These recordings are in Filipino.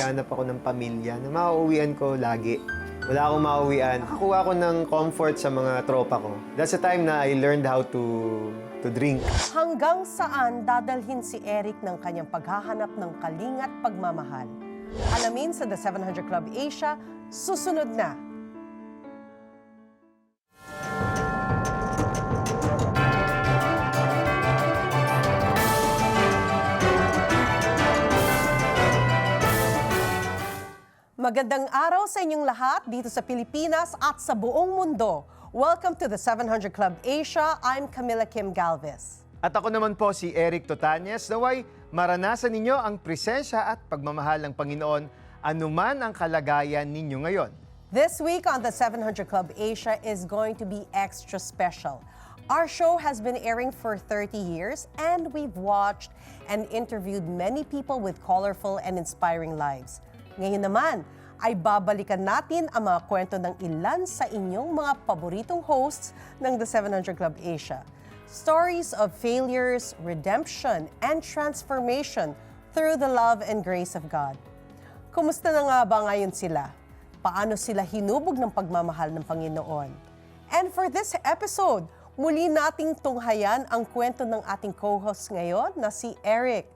Naghanap ako ng pamilya na mauuwian ko lagi. Wala akong mauwian. Nakakuha ako ng comfort sa mga tropa ko. That's the time na I learned how to to drink. Hanggang saan dadalhin si Eric ng kanyang paghahanap ng kalingat pagmamahal? Alamin sa The 700 Club Asia, susunod na. Magandang araw sa inyong lahat dito sa Pilipinas at sa buong mundo. Welcome to the 700 Club Asia. I'm Camila Kim Galvez. At ako naman po si Eric Totanyes. Naway maranasan ninyo ang presensya at pagmamahal ng Panginoon anuman ang kalagayan ninyo ngayon. This week on the 700 Club Asia is going to be extra special. Our show has been airing for 30 years and we've watched and interviewed many people with colorful and inspiring lives. Ngayon naman, ay babalikan natin ang mga kwento ng ilan sa inyong mga paboritong hosts ng the 700 Club Asia. Stories of failures, redemption, and transformation through the love and grace of God. Kumusta na nga ba ngayon sila? Paano sila hinubog ng pagmamahal ng Panginoon? And for this episode, muli nating tunghayan ang kwento ng ating co-host ngayon na si Eric.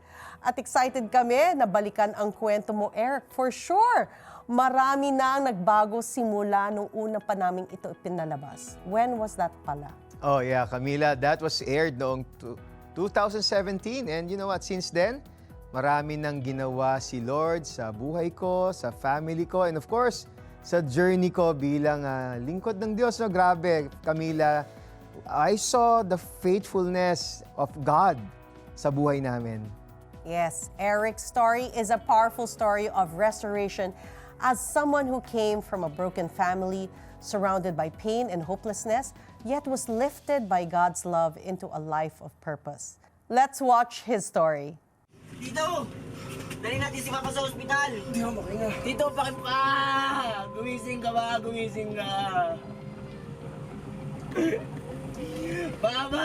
At excited kami na balikan ang kwento mo, Eric. For sure, marami na ang nagbago simula nung una pa namin ito ipinalabas. When was that pala? Oh yeah, Camila, that was aired noong tu- 2017 and you know what, since then, marami nang ginawa si Lord sa buhay ko, sa family ko, and of course, sa journey ko bilang ah, lingkod ng Diyos. No, grabe, Camila, I saw the faithfulness of God sa buhay namin. Yes, Eric's story is a powerful story of restoration as someone who came from a broken family, surrounded by pain and hopelessness, yet was lifted by God's love into a life of purpose. Let's watch his story. Tito! Dali natin si Papa sa ospital! Hindi ako makinga. Tito, bakit pa? Ah! Gumising ka ba? Gumising ka! Papa!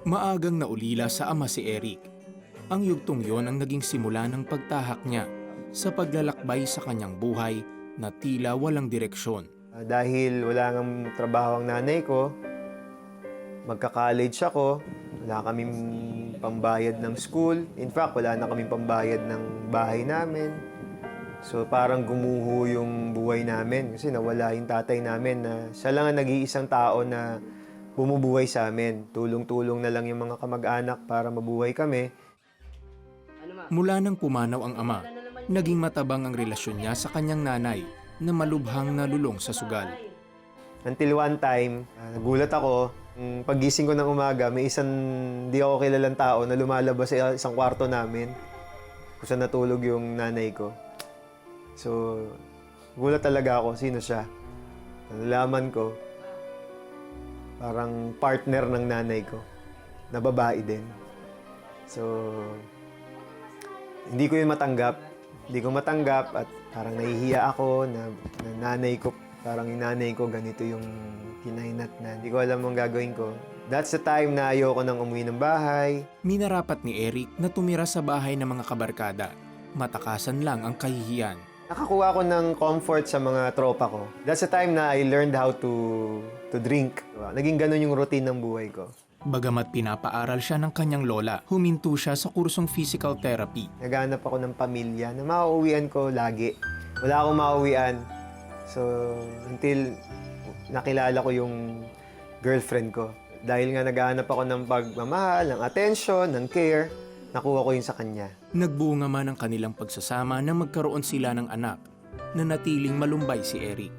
Maagang naulila sa ama si Eric. Ang yugtong yon ang naging simula ng pagtahak niya sa paglalakbay sa kanyang buhay na tila walang direksyon. Ah, dahil wala nang trabaho ang nanay ko, magka-college ako, wala kaming pambayad ng school. In fact, wala na kaming pambayad ng bahay namin. So parang gumuho yung buhay namin kasi nawala yung tatay namin na siya lang ang nag-iisang tao na bumubuhay sa amin. Tulong-tulong na lang yung mga kamag-anak para mabuhay kami. Mula nang pumanaw ang ama, naging matabang ang relasyon niya sa kanyang nanay na malubhang nalulong sa sugal. Until one time, ah, nagulat ako. Paggising ko ng umaga, may isang di ako kilalang tao na lumalabas sa isang kwarto namin kung saan natulog yung nanay ko. So, gulat talaga ako. Sino siya? Nalaman ko, parang partner ng nanay ko, na babae din. So, hindi ko yun matanggap. Hindi ko matanggap at parang nahihiya ako na, na nanay ko, parang nanay ko ganito yung kinahinat na. Hindi ko alam ang gagawin ko. That's the time na ayoko nang umuwi ng bahay. Minarapat ni Eric na tumira sa bahay ng mga kabarkada. Matakasan lang ang kahihiyan. Nakakuha ko ng comfort sa mga tropa ko. That's the time na I learned how to to drink. Naging ganun yung routine ng buhay ko. Bagamat pinapaaral siya ng kanyang lola, huminto siya sa kursong physical therapy. Naghanap ako ng pamilya na mauuwian ko lagi. Wala akong mauwian. So, until nakilala ko yung girlfriend ko. Dahil nga naghahanap ako ng pagmamahal, ng attention, ng care, nakuha ko yun sa kanya. Nagbunga man ang kanilang pagsasama nang magkaroon sila ng anak na natiling malumbay si Eric.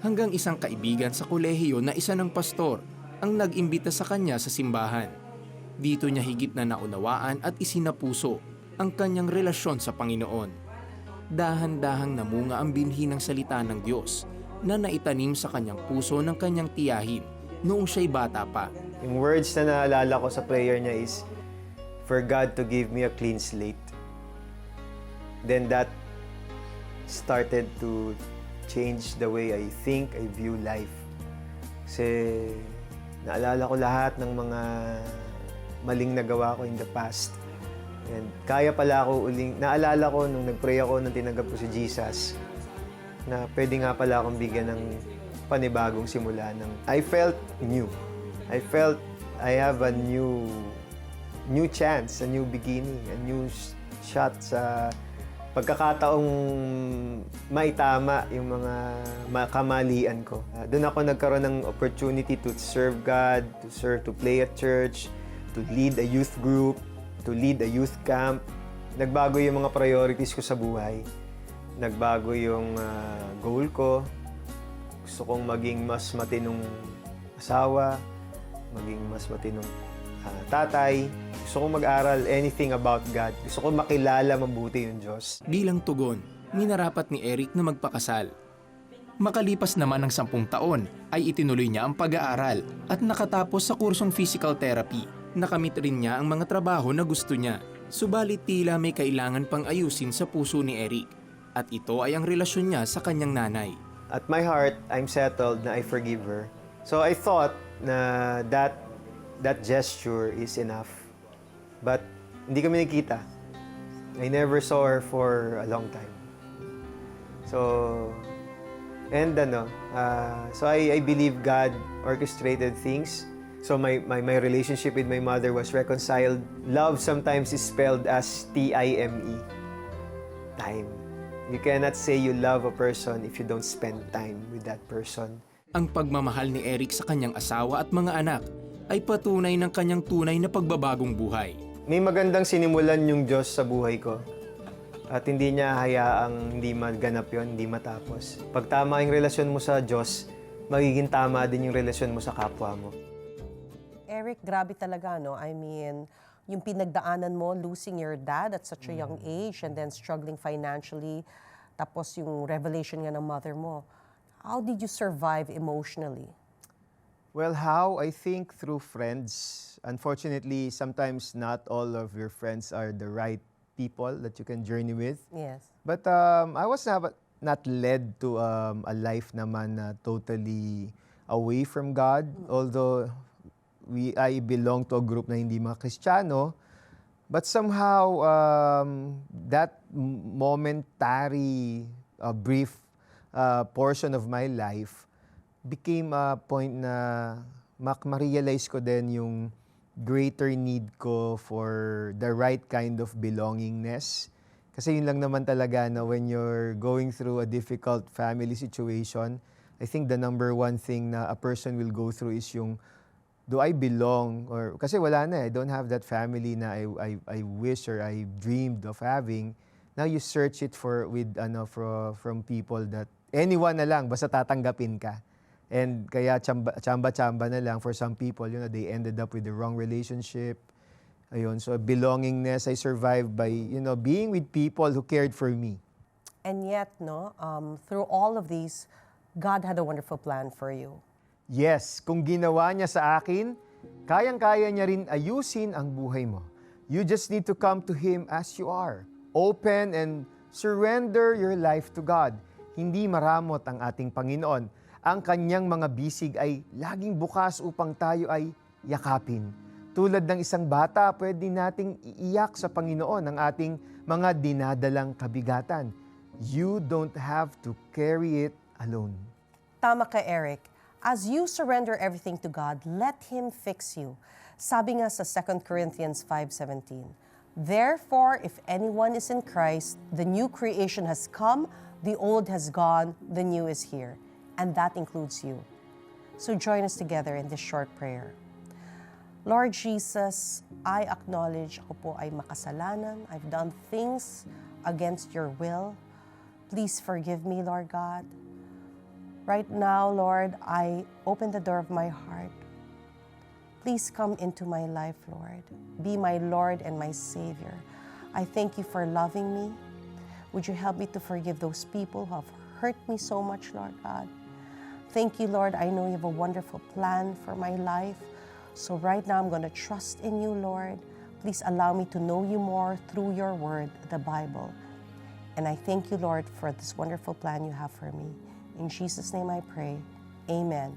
Hanggang isang kaibigan sa kolehiyo na isa ng pastor ang nag-imbita sa kanya sa simbahan. Dito niya higit na naunawaan at isinapuso ang kanyang relasyon sa Panginoon. Dahan-dahang namunga ang binhi ng salita ng Diyos na naitanim sa kanyang puso ng kanyang tiyahin noong siya'y bata pa. Yung words na naalala ko sa prayer niya is, For God to give me a clean slate. Then that started to change the way I think, I view life. Kasi naalala ko lahat ng mga maling nagawa ko in the past. And kaya pala ako uling, naalala ko nung nag-pray ako nung tinanggap ko si Jesus, na pwede nga pala akong bigyan ng panibagong simula ng I felt new. I felt I have a new new chance, a new beginning, a new sh- shot sa pagkakataong maitama yung mga ma- kamalian ko. Uh, doon ako nagkaroon ng opportunity to serve God, to serve, to play at church, to lead a youth group, to lead a youth camp. Nagbago yung mga priorities ko sa buhay. Nagbago yung ah, goal ko. Gusto kong maging mas matinong asawa, maging mas matinong ah, tatay. Gusto kong mag-aral anything about God. Gusto kong makilala mabuti yung Diyos. Bilang tugon, minarapat ni Eric na magpakasal. Makalipas naman ng sampung taon ay itinuloy niya ang pag-aaral at nakatapos sa kursong physical therapy. Nakamit rin niya ang mga trabaho na gusto niya. Subalit tila may kailangan pang ayusin sa puso ni Eric. At ito ay ang relasyon niya sa kanyang nanay. At my heart, I'm settled na I forgive her. So I thought na that that gesture is enough. But hindi kami nagkita. I never saw her for a long time. So, and ano, uh, so I, I believe God orchestrated things. So my, my, my relationship with my mother was reconciled. Love sometimes is spelled as T-I-M-E. Time. You cannot say you love a person if you don't spend time with that person. Ang pagmamahal ni Eric sa kanyang asawa at mga anak ay patunay ng kanyang tunay na pagbabagong buhay. May magandang sinimulan yung Diyos sa buhay ko. At hindi niya hayaang hindi maganap yon, hindi matapos. Pag tama yung relasyon mo sa Diyos, magiging tama din yung relasyon mo sa kapwa mo. Eric, grabe talaga, no? I mean, yung pinagdaanan mo, losing your dad at such a young age and then struggling financially, tapos yung revelation nga ng mother mo. How did you survive emotionally? Well, how? I think through friends. Unfortunately, sometimes not all of your friends are the right people that you can journey with. Yes. But um, I was not, not led to um, a life naman na totally away from God. Although we, I belong to a group na hindi mga Kristiyano. But somehow, um, that momentary, uh, brief uh, portion of my life became a point na mak- ma-realize ko din yung greater need ko for the right kind of belongingness. Kasi yun lang naman talaga na when you're going through a difficult family situation, I think the number one thing na a person will go through is yung do I belong or kasi wala na eh, I don't have that family na I I, I wish or I dreamed of having. Now you search it for with ano for, from people that anyone na lang basta tatanggapin ka. And kaya chamba, chamba-chamba na lang for some people, you know, they ended up with the wrong relationship. Ayun, so belongingness I survived by, you know, being with people who cared for me. And yet, no, um, through all of these, God had a wonderful plan for you. Yes, kung ginawa niya sa akin, kayang-kaya niya rin ayusin ang buhay mo. You just need to come to Him as you are. Open and surrender your life to God. Hindi maramot ang ating Panginoon. Ang kanyang mga bisig ay laging bukas upang tayo ay yakapin. Tulad ng isang bata, pwede nating iiyak sa Panginoon ang ating mga dinadalang kabigatan. You don't have to carry it alone. Tama ka, Eric. As you surrender everything to God, let Him fix you. Sabi nga sa 2 Corinthians 5.17, Therefore, if anyone is in Christ, the new creation has come, the old has gone, the new is here. And that includes you. So join us together in this short prayer. Lord Jesus, I acknowledge ako po ay makasalanan. I've done things against your will. Please forgive me, Lord God. Right now, Lord, I open the door of my heart. Please come into my life, Lord. Be my Lord and my Savior. I thank you for loving me. Would you help me to forgive those people who have hurt me so much, Lord God? Thank you, Lord. I know you have a wonderful plan for my life. So right now, I'm going to trust in you, Lord. Please allow me to know you more through your word, the Bible. And I thank you, Lord, for this wonderful plan you have for me. In Jesus' name I pray. Amen.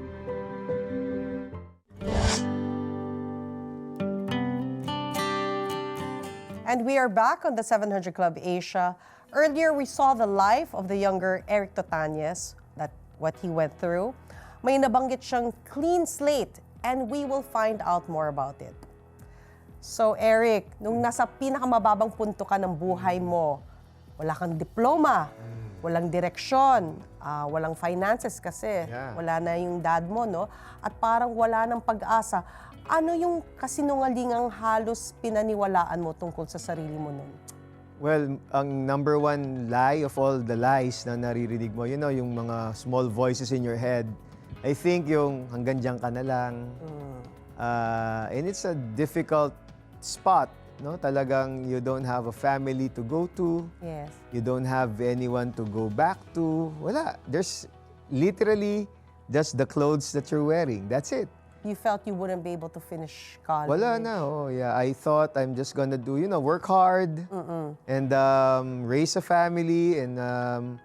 And we are back on the 700 Club Asia. Earlier, we saw the life of the younger Eric Totanes, that what he went through. May nabanggit siyang clean slate, and we will find out more about it. So, Eric, nung nasa pinakamababang punto ka ng buhay mo, wala kang diploma, walang direksyon, ah, walang finances kasi Yeah. wala na yung dad mo, no? At parang wala ng pag-asa. Ano yung kasinungalingang halos pinaniwalaan mo tungkol sa sarili mo nun? Well, ang number one lie of all the lies na naririnig mo, you know, yung mga small voices in your head, I think yung hanggang dyan ka na lang. Uh, and it's a difficult spot, no? Talagang you don't have a family to go to. Yes. You don't have anyone to go back to. Wala. There's literally just the clothes that you're wearing. That's it. You felt you wouldn't be able to finish college. Wala na. Oh, yeah. I thought I'm just gonna do, you know, work hard and um, raise a family and um,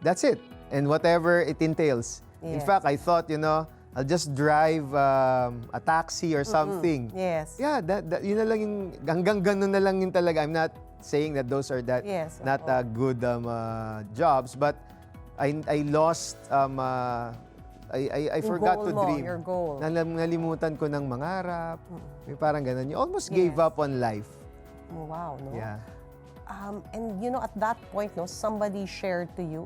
that's it. And whatever it entails. In Yes. fact, I thought, you know, I'll just drive um, a taxi or something. Yes. Yeah, that, that, yun na lang yung, hanggang ganun na lang yung talaga. I'm not saying that those are that Yes, not oo. uh, good um, uh, jobs, but I, I lost, um, uh, I, I, I Yung forgot to mo, dream. your goal. Nalam, nalimutan ko ng mangarap. May parang ganun. You almost gave Yes. up on life. Oh, Wow, no? Yeah. Um, and you know, at that point, no, somebody shared to you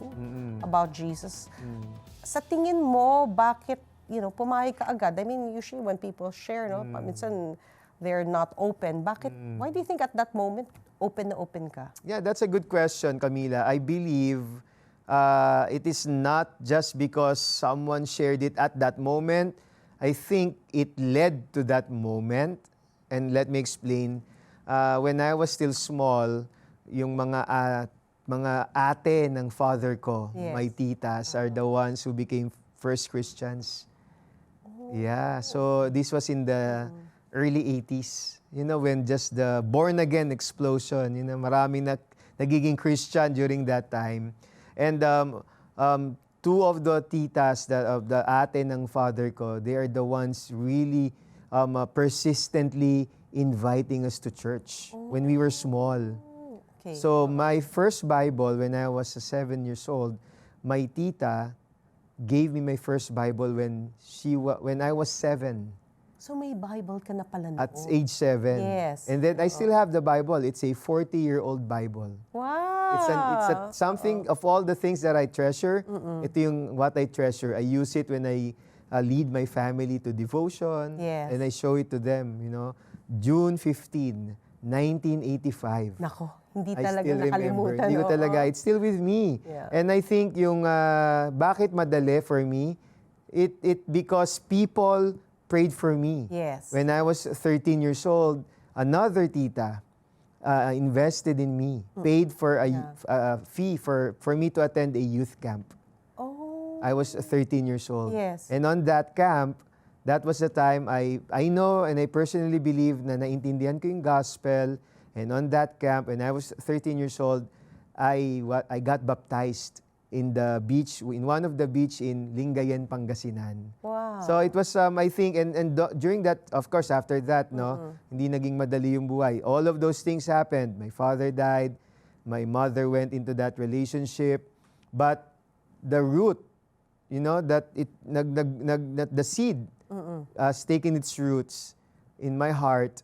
about Jesus. Mm. Sa tingin mo, bakit, you know, pumayag ka agad? I mean, usually when people share, no, Mm. minsan they're not open. Bakit, why do you think at that moment, open na open ka? Yeah, that's a good question, Camila. I believe uh, it is not just because someone shared it at that moment. I think it led to that moment. And let me explain. Uh, when I was still small, yung mga uh, mga ate ng father ko, Yes. my titas, are the ones who became first Christians. Yeah, so this was in the early 80s. You know, when just the born again explosion, you know, maraming nag, nagiging Christian during that time. And um, um, two of the titas, the, of the ate ng father ko, they are the ones really um, uh, persistently inviting us to church when we were small. Okay. So my first Bible when I was uh, seven years old, my tita gave me my first Bible when she wa- when I was seven So may Bible ka na pala noon. at age seven. Yes. And then I still have the Bible. It's a 40 year old Bible. Wow. It's an, it's a, something of all the things that I treasure. Ito yung what I treasure. I use it when I uh, lead my family to devotion. Yes. And I show it to them. You know, June 15, 1985. Nako, hindi I talaga still remember. nakalimutan. Hindi ko oo. talaga. It's still with me. Yeah. And I think yung uh, bakit madali for me, it it because people prayed for me. Yes. When I was 13 years old, another tita uh, invested in me, paid for a, a fee for, for me to attend a youth camp. Oh, I was 13 years old. Yes. And on that camp, that was the time I I know and I personally believe na naintindihan ko yung gospel. And on that camp, when I was 13 years old, I I got baptized in the beach in one of the beach in Lingayen, Pangasinan. wow. So it was um, I think and and do- during that of course after that no hindi naging madali yung buhay. All of those things happened. My father died. My mother went into that relationship. But the root you know that it nag, nag, nag, that the seed has taken its roots in my heart.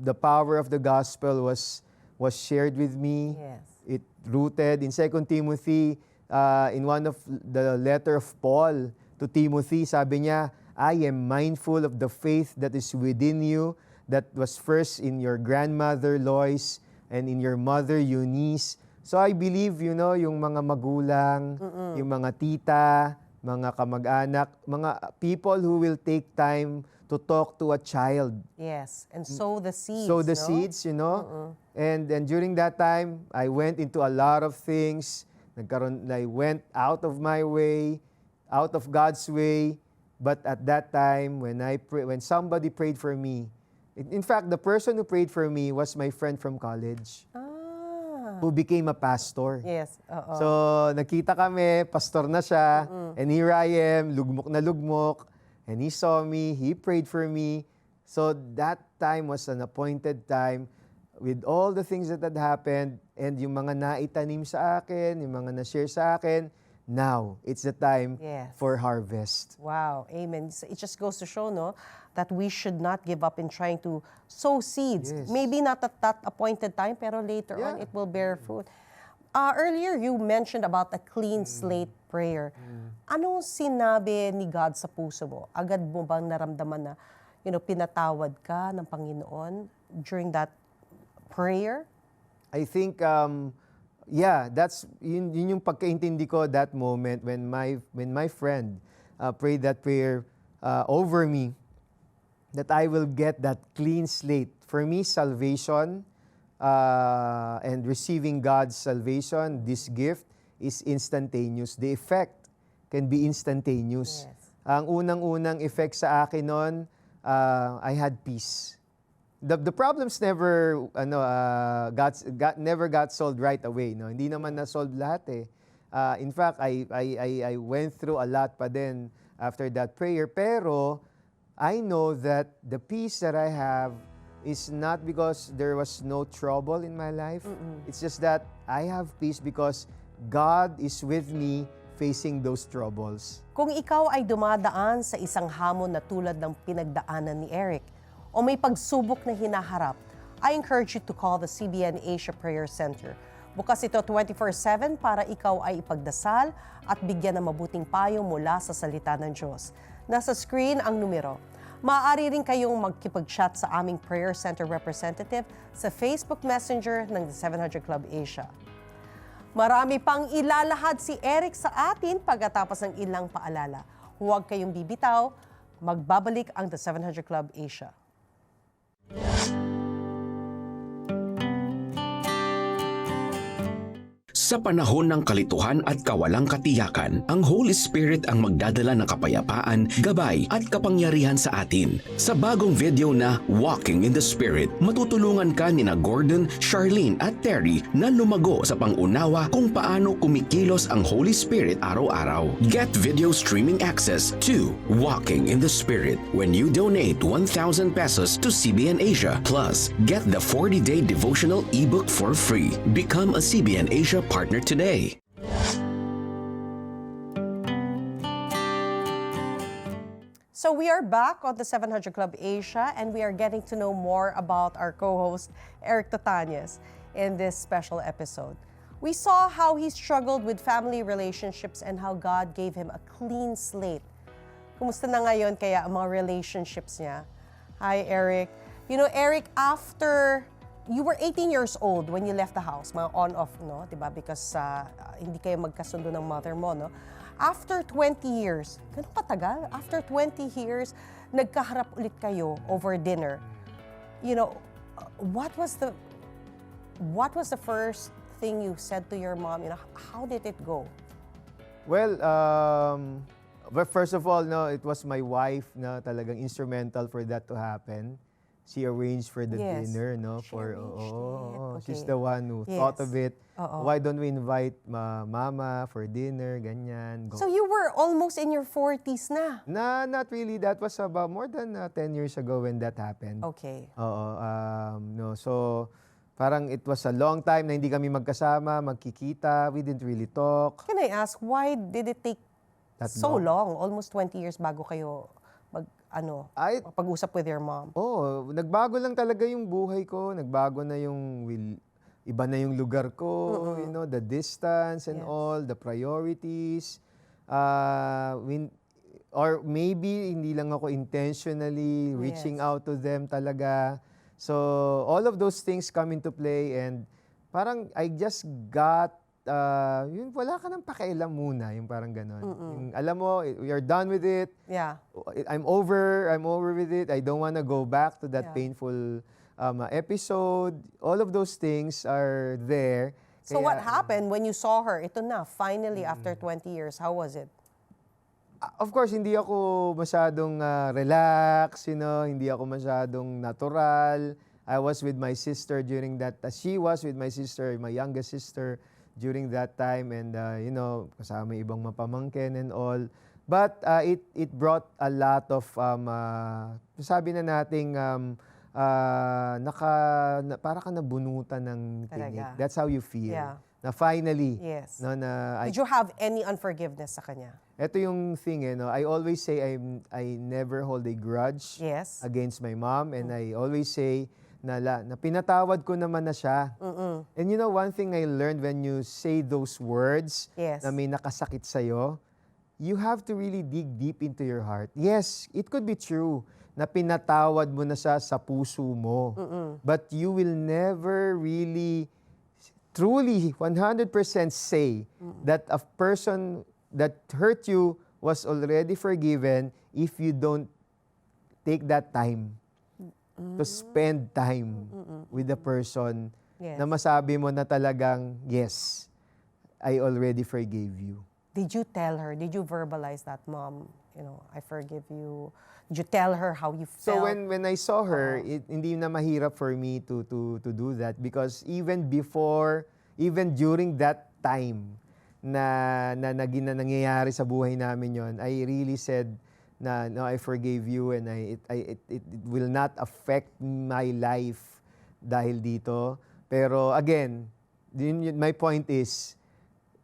The power of the gospel was was shared with me Yes. it rooted in 2 Timothy, uh, in one of the letter of Paul to Timothy, sabi niya, I am mindful of the faith that is within you, that was first in your grandmother Lois and in your mother Eunice. So I believe, you know, yung mga magulang, yung mga tita, mga kamag-anak, mga people who will take time to talk to a child. Yes, and sow the seeds. sow the no? seeds, you know. And and during that time, I went into a lot of things. Nagkaroon, I went out of my way, out of God's way. But at that time, when I pray, when somebody prayed for me, in fact, the person who prayed for me was my friend from college, Ah, who became a pastor. yes. Oo. So, nakita kami, pastor na siya, and here I am, lugmok na lugmok, and he saw me, he prayed for me. So, that time was an appointed time with all the things that had happened, and yung mga naitanim sa akin, yung mga na-share sa akin, now, it's the time Yes. for harvest. Wow, amen. It just goes to show, no, that we should not give up in trying to sow seeds. Yes. Maybe not at that appointed time, pero later on Yeah. it will bear fruit. Uh, earlier, you mentioned about a clean Mm. slate prayer. Anong sinabi ni God sa puso mo? Agad mo bang naramdaman na, you know, pinatawad ka ng Panginoon during that prayer? I think um yeah, that's yun, yun yung pagkaintindi ko that moment when my when my friend uh, prayed that prayer uh, over me that I will get that clean slate. For me, salvation uh, and receiving God's salvation, this gift is instantaneous. The effect can be instantaneous. Yes. Ang unang-unang effect sa akin noon, uh, I had peace the the problems never ano uh, got, got never got solved right away no? Hindi naman na solve lahat eh. Uh, in fact I, I I I went through a lot pa din after that prayer. Pero I know that the peace that I have is not because there was no trouble in my life. It's just that I have peace because God is with me facing those troubles. Kung ikaw ay dumadaan sa isang hamon na tulad ng pinagdaanan ni Eric o may pagsubok na hinaharap, I encourage you to call the CBN Asia Prayer Center. Bukas ito 24-7 para ikaw ay ipagdasal at bigyan ng mabuting payo mula sa salita ng Diyos. Nasa screen ang numero. Maaari rin kayong magkipag-chat sa aming Prayer Center representative sa Facebook Messenger ng The 700 Club Asia. Marami pang ilalahad si Eric sa atin pagkatapos ng ilang paalala. Huwag kayong bibitaw, magbabalik ang The 700 Club Asia. Yeah. Sa panahon ng kalituhan at kawalang katiyakan, ang Holy Spirit ang magdadala ng kapayapaan, gabay at kapangyarihan sa atin. Sa bagong video na Walking in the Spirit, matutulungan ka ni na Gordon, Charlene at Terry na lumago sa pangunawa kung paano kumikilos ang Holy Spirit araw-araw. Get video streaming access to Walking in the Spirit when you donate 1,000 pesos to CBN Asia. Plus, get the 40-day devotional ebook for free. Become a CBN Asia partner today. So we are back on the 700 Club Asia and we are getting to know more about our co-host Eric Tatanyas in this special episode. We saw how he struggled with family relationships and how God gave him a clean slate. Kumusta na ngayon kaya ang mga relationships niya? Hi Eric. You know Eric, after you were 18 years old when you left the house, mga on-off, no? ba? Because uh, hindi kayo magkasundo ng mother mo, no? After 20 years, ganun katagal? After 20 years, nagkaharap ulit kayo over dinner. You know, uh, what was the what was the first thing you said to your mom? You know, how did it go? Well, um, but first of all, no, it was my wife na talagang instrumental for that to happen. She arranged for the Yes. dinner, no? She for arranged it. she's Okay. the one who thought Yes. of it. Oo. Why don't we invite ma- mama for dinner, ganyan. Go. So you were almost in your 40s na. na not really. That was about more than uh, 10 years ago when that happened. Okay. Oo, um, no. So parang it was a long time na hindi kami magkasama, magkikita. We didn't really talk. Can I ask, why did it take That so long? long? Almost 20 years bago kayo ano, I, pag-usap with your mom? Oh, nagbago lang talaga yung buhay ko. Nagbago na yung will, iba na yung lugar ko, you know, the distance and Yes. all, the priorities. Uh, when, or maybe hindi lang ako intentionally reaching Yes. out to them talaga. So, all of those things come into play and parang I just got uh, yun, wala ka nang pakialam muna, yung parang ganon. Yung, alam mo, you're done with it, Yeah. I'm over, I'm over with it, I don't wanna go back to that Yeah. painful um, episode. All of those things are there. So Kaya- what happened when you saw her? Ito na, finally, after 20 years. How was it? Ah, Of course, hindi ako masyadong ah, relax, you know, hindi ako masyadong natural. I was with my sister during that, uh, she was with my sister, my youngest sister during that time and uh, you know, kasama yung ibang mapamangkin and all. But uh, it it brought a lot of um uh, sabi na nating um uh, naka na, para ka nabunutan ng tinik. Talaga. That's how you feel. Yeah. Na finally, Yes. no, na I Did you have any unforgiveness sa kanya? ito yung thing eh, no? I always say I'm, I never hold a grudge Yes. against my mom and I always say na, la, na pinatawad ko naman na siya. And you know, one thing I learned when you say those words Yes. na may nakasakit sa'yo, you have to really dig deep into your heart. Yes, it could be true na pinatawad mo na siya sa puso mo. But you will never really truly 100% say that a person that hurt you was already forgiven if you don't take that time to spend time with the person Yes. na masabi mo na talagang, yes, I already forgave you. Did you tell her? Did you verbalize that, mom? You know, I forgive you. Did you tell her how you felt? So when when I saw her, it, hindi na mahirap for me to to to do that because even before, even during that time na na, naging na nangyayari sa buhay namin yon, I really said na no, I forgave you and I it, I, it, it, it will not affect my life dahil dito. Pero again, yun, yun- my point is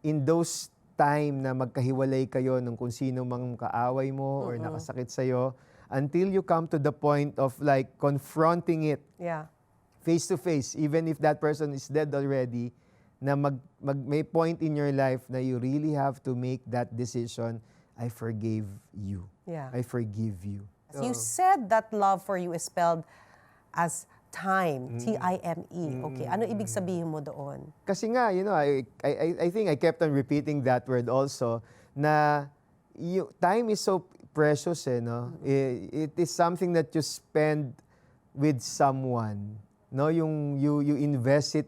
in those time na magkahiwalay kayo nung kung sino mang kaaway mo or nakasakit sa'yo, until you come to the point of like confronting it yeah. face to face, even if that person is dead already, na mag, mag, may point in your life na you really have to make that decision, I forgave you. Yeah. I forgive you. You said that love for you is spelled as time, T-I-M-E. Okay, ano ibig sabihin mo doon? Kasi nga, you know, I, I, I- I think I kept on repeating that word also, na you, time is so precious, eh, no? I- it is something that you spend with someone, no? Yung you, you invest it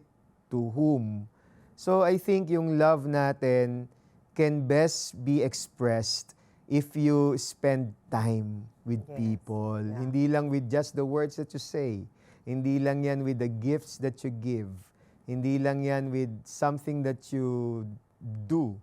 to whom. So I think yung love natin can best be expressed if you spend time with people. Hindi lang with just the words that you say. Hindi lang yan with the gifts that you give. Hindi lang yan with something that you do.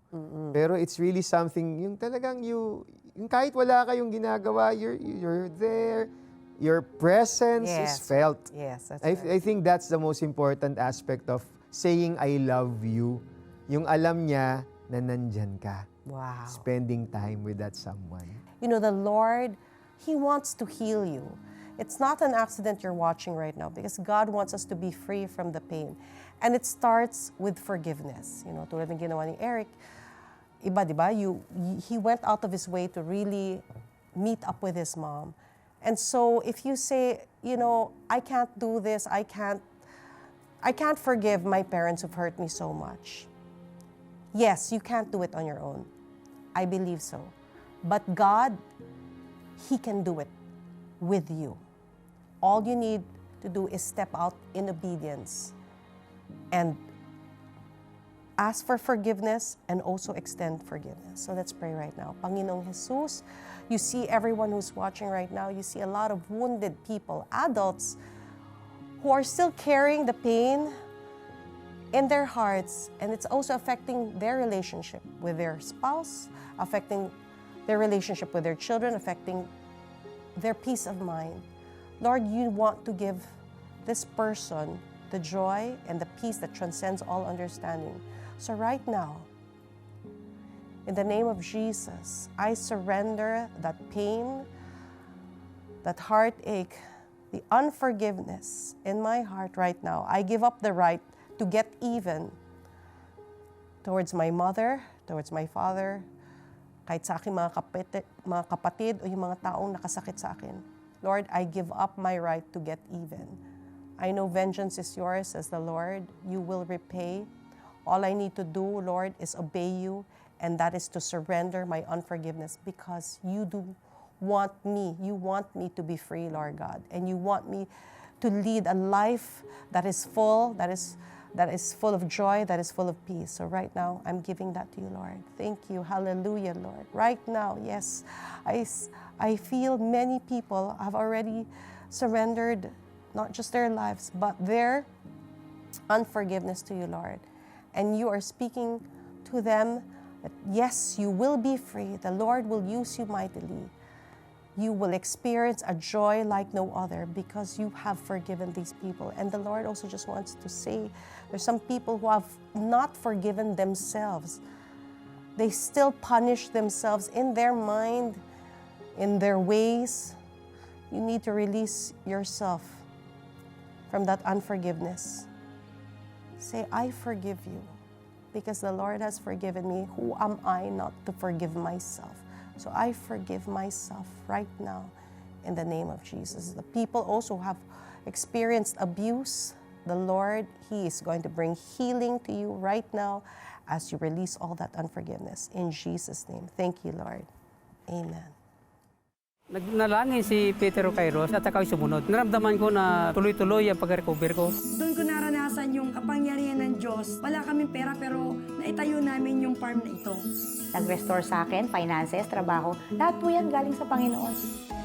Pero it's really something, yung talagang you, yung kahit wala kayong ginagawa, you're, you're there, your presence Yes. is felt. Yes, that's I, right. I think that's the most important aspect of saying I love you. Yung alam niya na nandyan ka. Wow. Spending time with that someone. You know, the Lord, He wants to heal you. It's not an accident you're watching right now because God wants us to be free from the pain. And it starts with forgiveness. You know, tulad ng ginawa ni Eric, iba, di ba? You, he went out of his way to really meet up with his mom. And so if you say, you know, I can't do this, I can't, I can't forgive my parents who've hurt me so much. Yes, you can't do it on your own. I believe so. But God, He can do it with you. All you need to do is step out in obedience and ask for forgiveness and also extend forgiveness. So let's pray right now. Panginoong Jesus, you see everyone who's watching right now, you see a lot of wounded people, adults who are still carrying the pain in their hearts, and it's also affecting their relationship with their spouse, affecting their relationship with their children, affecting their peace of mind. Lord, you want to give this person the joy and the peace that transcends all understanding. So, right now, in the name of Jesus, I surrender that pain, that heartache, the unforgiveness in my heart right now. I give up the right to get even towards my mother, towards my father, kahit sa aking mga kapatid, mga kapatid o yung mga taong nakasakit sa akin. Lord, I give up my right to get even. I know vengeance is yours, says the Lord. You will repay All I need to do, Lord, is obey you, and that is to surrender my unforgiveness because you do want me. You want me to be free, Lord God, and you want me to lead a life that is full, that is that is full of joy, that is full of peace. So right now, I'm giving that to you, Lord. Thank you. Hallelujah, Lord. Right now, yes, I, I feel many people have already surrendered not just their lives, but their unforgiveness to you, Lord. And you are speaking to them that yes, you will be free. The Lord will use you mightily. You will experience a joy like no other because you have forgiven these people. And the Lord also just wants to say there's some people who have not forgiven themselves. They still punish themselves in their mind, in their ways. You need to release yourself from that unforgiveness. Say, I forgive you because the Lord has forgiven me. Who am I not to forgive myself? So I forgive myself right now in the name of Jesus. The people also have experienced abuse. The Lord, He is going to bring healing to you right now as you release all that unforgiveness. In Jesus' name. Thank you, Lord. Amen. Nagnalangin si Peter Kairos at ako'y sumunod. Naramdaman ko na tuloy-tuloy ang pag-recover ko. Doon ko naranasan yung kapangyarihan ng Diyos. Wala kaming pera pero naitayo namin yung farm na ito. nag-restore sa akin, finances, trabaho. Lahat po yan galing sa Panginoon.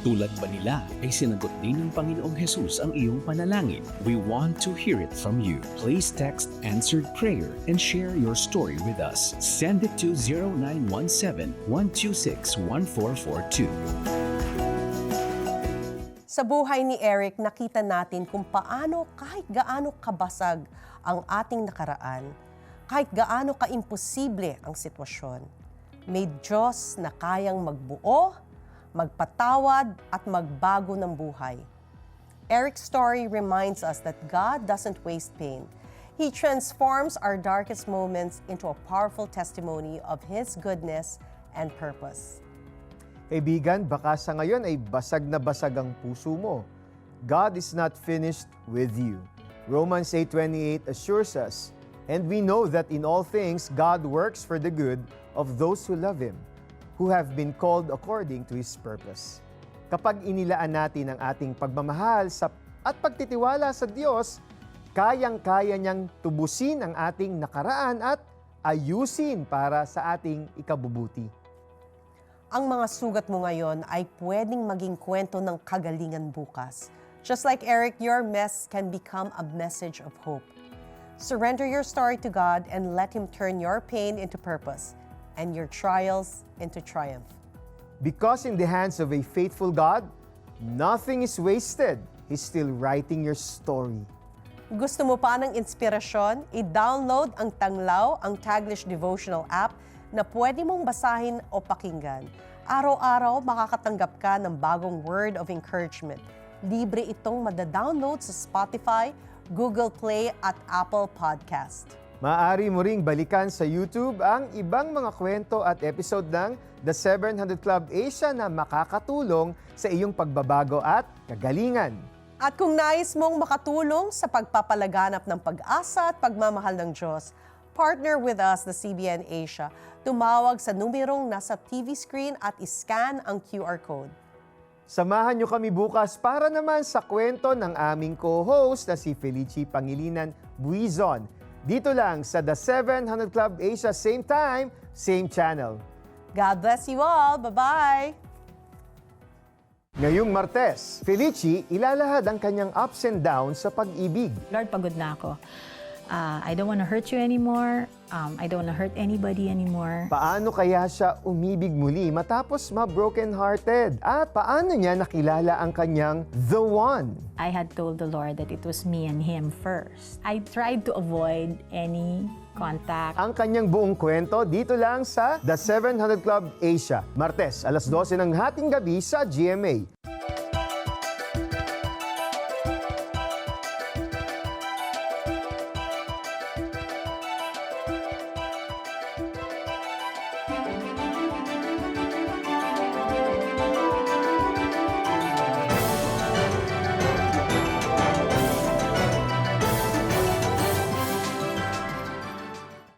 Tulad ba nila ay sinagot din ng Panginoong Jesus ang iyong panalangin? We want to hear it from you. Please text answered prayer and share your story with us. Send it to 0917 126 1442. Sa buhay ni Eric, nakita natin kung paano kahit gaano kabasag ang ating nakaraan, kahit gaano kaimposible ang sitwasyon, may Diyos na kayang magbuo, magpatawad at magbago ng buhay. Eric's story reminds us that God doesn't waste pain. He transforms our darkest moments into a powerful testimony of His goodness and purpose. Kaibigan, baka sa ngayon ay basag na basag ang puso mo. God is not finished with you. Romans 8.28 assures us, And we know that in all things God works for the good of those who love Him, who have been called according to His purpose. Kapag inilaan natin ang ating pagmamahal sa, at pagtitiwala sa Diyos, kayang-kaya niyang tubusin ang ating nakaraan at ayusin para sa ating ikabubuti. Ang mga sugat mo ngayon ay pwedeng maging kwento ng kagalingan bukas. Just like Eric, your mess can become a message of hope. Surrender your story to God and let Him turn your pain into purpose and your trials into triumph. Because in the hands of a faithful God, nothing is wasted. He's still writing your story. Gusto mo pa ng inspirasyon? I-download ang Tanglaw, ang Taglish devotional app na pwede mong basahin o pakinggan. Araw-araw makakatanggap ka ng bagong word of encouragement. Libre itong madadownload sa Spotify, Google Play at Apple Podcast. Maaari mo ring balikan sa YouTube ang ibang mga kwento at episode ng The 700 Club Asia na makakatulong sa iyong pagbabago at kagalingan. At kung nais mong makatulong sa pagpapalaganap ng pag-asa at pagmamahal ng Diyos, partner with us, the CBN Asia. Tumawag sa numerong nasa TV screen at iscan ang QR code. Samahan niyo kami bukas para naman sa kwento ng aming co-host na si Felici Pangilinan Buizon. Dito lang sa The 700 Club Asia, same time, same channel. God bless you all. Bye-bye! Ngayong Martes, Felici ilalahad ang kanyang ups and downs sa pag-ibig. Lord, pagod na ako. Ah, I don't want to hurt you anymore. Um, I don't want to hurt anybody anymore. Paano kaya siya umibig muli matapos ma-broken-hearted? At paano niya nakilala ang kanyang The One? I had told the Lord that it was me and Him first. I tried to avoid any contact. Ang kanyang buong kwento dito lang sa The 700 Club Asia. Martes, alas 12 ng hating gabi sa GMA.